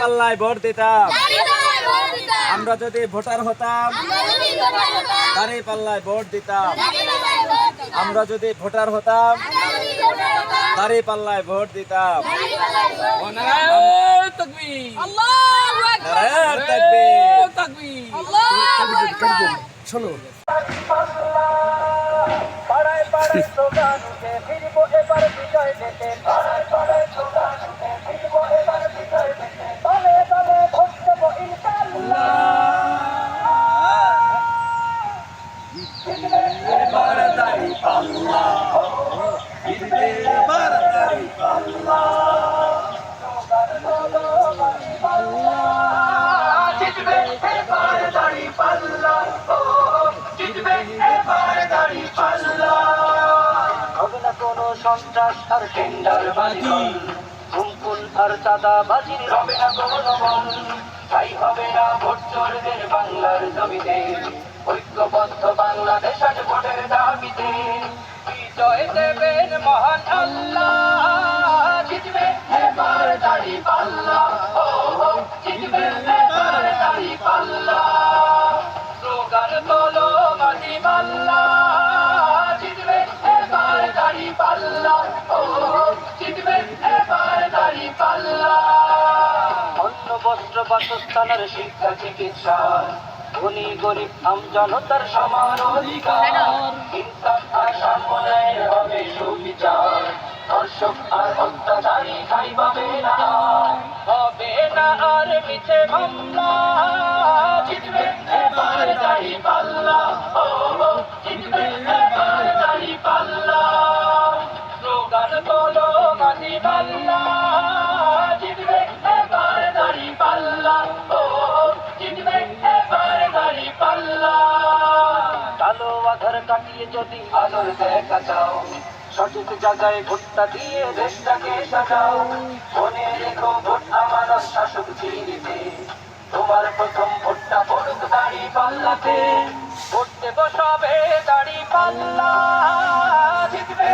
পাল্লায় ভোট দিতাম। আমরা যদি ভোটার হতাম দাঁড়ি পাল্লায় ভোট দিতাম। আমরা যদি ভোটার হতাম দাঁড়ি পাল্লায় ভোট দিতাম। নারায়ণ তাকবীর। নারায়ণ তাকবীর। তাকবীর শোনো। পাড়ায় পাড়ায় স্লোগান উঠে ফিরবো এবার বিজয় হবে না কোনো সন্ত্রাস, আর টেন্ডার বাজি হুমকুল আর চাঁদা বাজির হবে তাই হবে না ভোট চোরদের বাংলার জমিতে। ঐক্যবদ্ধ মহান আল্লাহ। জিতবে এবার দাড়ি পাল্লা। বস্ত্র বাসস্থানের শিক্ষা চিকিৎসা। ধনী গরিব আম জনতার সমান অধিকার। হবে সুবিচার। ধর্ষক আর অত্যাচারী পাবে না। হবে না আর মিছে মামলা। জিতবে এবার দাড়ি পাল্লা। আধার কাটিয়ে যদি আলোর দেখা চাও, সঠিক জায়গায় ভোটটা দিয়ে দেশটাকে সাজাও। মনে রেখো ভোট আমার শাসক চিনিতে তোমার প্রথম ভোটটা পড়ুক দাড়ি পাল্লাতে। ভোট দেব সবে দাড়ি পাল্লা। জিতবে